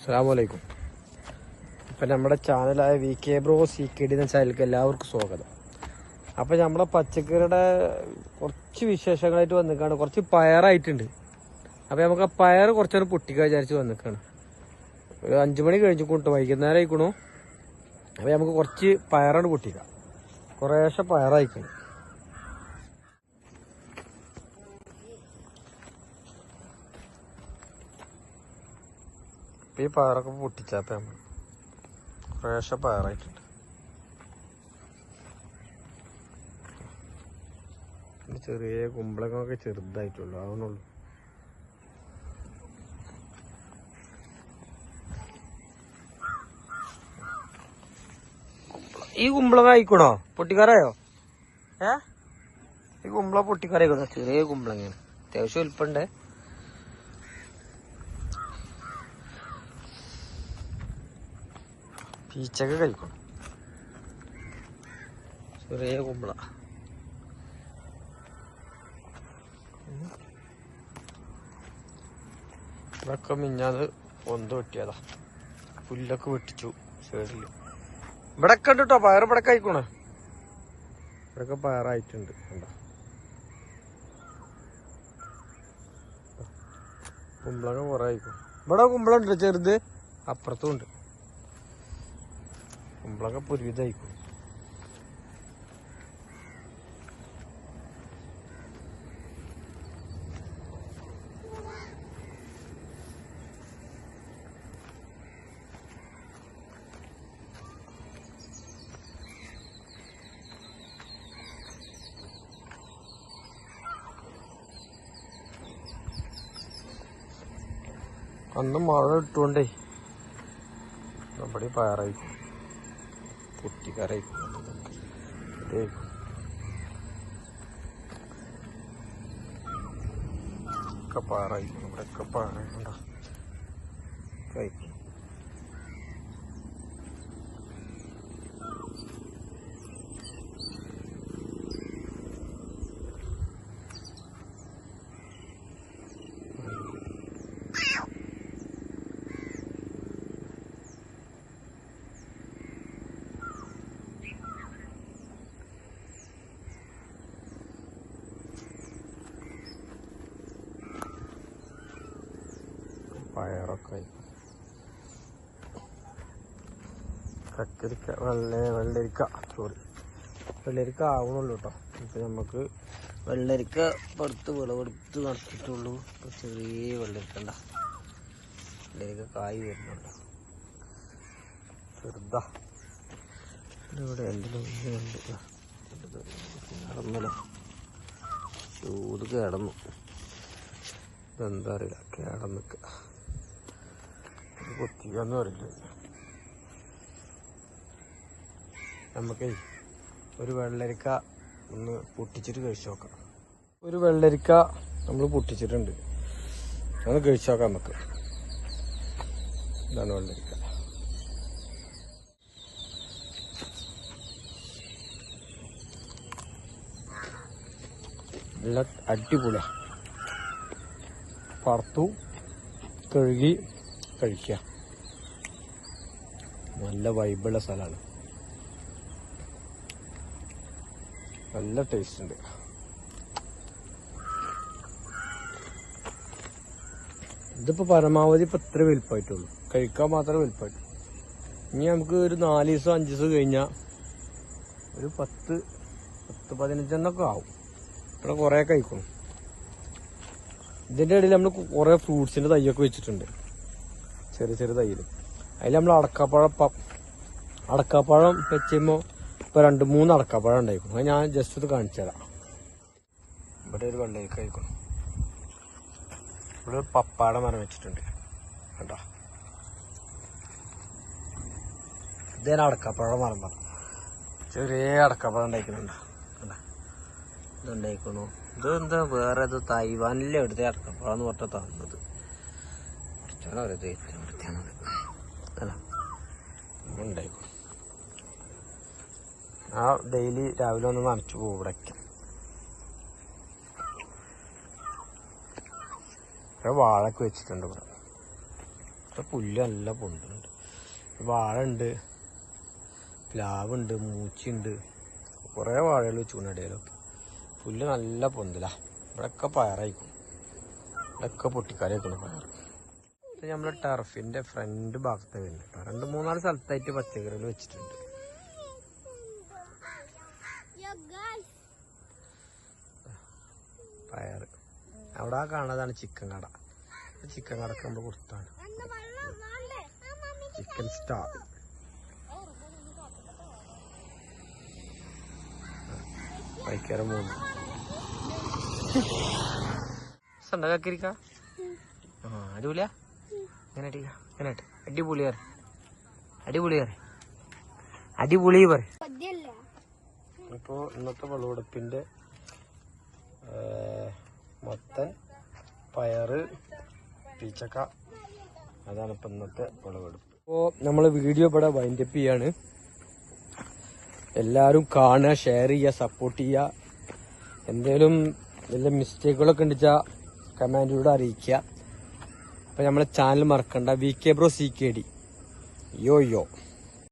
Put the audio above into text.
അസ്സാമലൈക്കും ഇപ്പം നമ്മുടെ ചാനലായ V K bro C K D എന്ന ചാനലിലേക്ക് എല്ലാവർക്കും സ്വാഗതം. അപ്പം നമ്മളെ പച്ചക്കറിയുടെ കുറച്ച് വിശേഷങ്ങളായിട്ട് വന്നിക്കാണ്. കുറച്ച് പയറായിട്ടുണ്ട്. അപ്പം നമുക്ക് ആ പയർ കുറച്ചൊരു പൊട്ടിക്കാൻ വിചാരിച്ച് വന്നിക്കാണ്. ഒരു അഞ്ച് മണി കഴിഞ്ഞു കൊണ്ട് വൈകുന്നേരം ആയിക്കണു. അപ്പം നമുക്ക് കുറച്ച് പയറാണ് പൊട്ടിക്കാം. കുറേശ്ശെ പയറായിക്കണം. ഇപ്പം ഈ പയറൊക്കെ പൊട്ടിച്ചാപ്പ നമ്മൾ കുറേശ്ശെ ചെറിയ കുമ്പളങ്ങളൊക്കെ ചെറുതായിട്ടുള്ളൂ ആവണുള്ളൂ ഈ കുമ്പളങ്ങ ആയിക്കണോ? പൊട്ടിക്കാറായോ? ഏ? ഈ കുമ്പള പൊട്ടിക്കാറായിക്കണോ ചെറിയ കുമ്പളങ്ങയാണ്. അത്യാവശ്യം വലുപ്പണ്ടേ പീച്ചൊക്കെ കഴിക്കും ചെറിയ കുമ്പള. ഇതൊക്കെ മിഞ്ഞാത് ഒന്ന് വെട്ടിയതാ. പുല്ലൊക്കെ വെട്ടിച്ചു സൈഡിൽ ഇവിടെ ഒക്കെ ഉണ്ട് കേട്ടോ പയർ ഇവിടെ കഴിക്കണേ ഇവിടൊക്കെ പയറായിട്ടുണ്ട് കണ്ടോ? കുമ്പളൊക്കെ കുറേ ആയിക്കും ഇവിടെ കുമ്പളുണ്ട് ചെറുത്? അപ്പുറത്തും ഉണ്ട്. കുമ്പളൊക്കെ പൊരുവിതായിക്കും അന്ന് മഴ ഇട്ടുകൊണ്ടേ നമ്മുടെ പയറായിക്കും കുട്ടിക്കാരായിക്കും ഇതായിക്കും ഒക്കെ പാറായിക്കും ഇവിടെ ഒക്കെ പാറയുണ്ടോ കഴിക്കും പയറൊക്കെ കക്കരിക്ക വെള്ള വെള്ളരിക്ക സോറി വെള്ളരിക്ക ആവണുള്ളൂ കേട്ടോ ഇപ്പൊ നമുക്ക് വെള്ളരിക്ക പുറത്ത് വിളവെടുത്ത് നടത്തിയിട്ടുള്ളൂ. ഇപ്പൊ ചെറിയ വെള്ളരിക്ക വെള്ളരിക്ക കായ് വരുന്നുണ്ട്. ചെറുതാ. ഇവിടെ എന്തെങ്കിലും കിടന്നല്ലോ. ചൂട് കിടന്നു. ഇതെന്താ അറിയില്ല. കിടന്നിക്ക എന്ന് പറയില്ല നമുക്കേ ഒരു വെള്ളരിക്ക ഒന്ന് പൊട്ടിച്ചിട്ട് കഴിച്ചു നോക്കാം. ഒരു വെള്ളരിക്ക നമ്മൾ പൊട്ടിച്ചിട്ടുണ്ട്. ഒന്ന് കഴിച്ചു നോക്കാം നമുക്ക്. ഇതാണ് വെള്ളരിക്ക. നല്ല പറത്തു കഴുകി കഴിക്കുക. നല്ല വൈബുള്ള സ്ഥലമാണ്. നല്ല ടേസ്റ്റ് ഉണ്ട്. ഇതിപ്പോ പരമാവധി ഇപ്പൊ ഇത്ര വലുപ്പമായിട്ടുള്ളൂ കഴിക്കാൻ മാത്രമേ വലുപ്പമായിട്ടുള്ളൂ ഇനി നമുക്ക് ഒരു നാല് ദിവസം അഞ്ച് ദിവസം കഴിഞ്ഞാൽ ഒരു പത്ത് പത്ത് പതിനഞ്ചെണ്ണൊക്കെ ആവും. ഇവിടെ കുറേ കഴിക്കണം. ഇതിന്റെ ഇടയിൽ നമ്മൾ കുറെ ഫ്രൂട്ട്സിന്റെ തൈയൊക്കെ വെച്ചിട്ടുണ്ട്. ചെറിയ ചെറിയ തൈയിൽ അതിൽ നമ്മൾ അടക്കാപ്പഴം അടക്കപ്പഴം അടക്കാപ്പഴം വെച്ചുമ്പോൾ ഇപ്പൊ രണ്ട് മൂന്ന് അടക്കാപ്പഴം ഉണ്ടായിരിക്കും അത് ഞാൻ ജസ്റ്റ് ഇത് കാണിച്ചു തരാം. ഇവിടെ ഒരു വെള്ളരിക്ക കഴിക്കണം ഇവിടെ പപ്പാട മരം വെച്ചിട്ടുണ്ട്. കണ്ടോ? ഇതേനാ അടക്കാപ്പഴം മരം പറഞ്ഞു ചെറിയ അടക്കാപ്പഴം ഉണ്ടായിക്കുന്നുണ്ടോ കണ്ടോ? ഇതുണ്ടായിക്കണു. ഇത് എന്താ വേറെ ഇത് തൈവാനിലെ എടുത്ത അടക്കപ്പാന്ന് പറഞ്ഞാൽ തന്നത് കുറച്ചാണ് ഏറ്റവും വൃത്തിയാണത്. അല്ല ഉണ്ടായിക്കോ. ആ ഡെയിലി രാവിലെ ഒന്ന് നനച്ചു പോകും ഇവിടേക്ക്. ഇവിടെ വാഴൊക്കെ വെച്ചിട്ടുണ്ട് ഇവിടെ. ഇവിടെ പുല്ല് നല്ല പൊണ്ടുണ്ട് വാഴ ഉണ്ട് പ്ലാവുണ്ട് മൂച്ചിണ്ട് കുറേ വാഴകൾ വെച്ചുകൊണ്ട് ഇടയിലൊക്കെ. പുല്ല് നല്ല പൊന്തല. ഇവിടെയൊക്കെ പയറായിക്കും. ഇവിടെയൊക്കെ പൊട്ടിക്കാരായിക്കണം പയർ ഇത് നമ്മളെ ടർഫിന്റെ ഫ്രണ്ട് ഭാഗത്ത് വരുന്നത് കേട്ടോ. രണ്ട് മൂന്നാൽ സ്ഥലത്തായിട്ട് പച്ചക്കറികൾ വെച്ചിട്ടുണ്ട്. പയർ അവിടെ ആ കാണുന്നതാണ് ചിക്കൻ കട. ചിക്കൻ കടക്ക് നമ്മൾ കൊടുത്താണ്. ചിക്കൻ സ്റ്റാർ പൈക്കര മൂന്ന്. സണ്ടകാക്കിരിക്ക ആ അടിപൊളിയാ. ഇങ്ങനെ അടിക്ക ഇങ്ങനെ ഇട്ട് അടിപൊളിയാറ് അടിപൊളിയാറ് അടിപൊളി പറ. ഇപ്പോ ഇന്നത്തെ വിളവെടുപ്പിന്റെ ഏ, മത്തൻ പയറ് പീച്ചക്ക. അതാണ് ഇപ്പൊ ഇന്നത്തെ വിളവെടുപ്പ് ഇപ്പോ നമ്മൾ വീഡിയോ ഇവിടെ വൈൻഡപ്പ് ചെയ്യാണ്. എല്ലാവരും കാണുക ഷെയർ ചെയ്യുക സപ്പോർട്ട് ചെയ്യുക. എന്തേലും വല്ല മിസ്റ്റേക്കുകളൊക്കെ ഉണ്ടെച്ചാൽ കമാൻഡിലൂടെ അറിയിക്കുക. അപ്പം നമ്മളെ ചാനൽ മറക്കണ്ട. V K bro C K D yo yo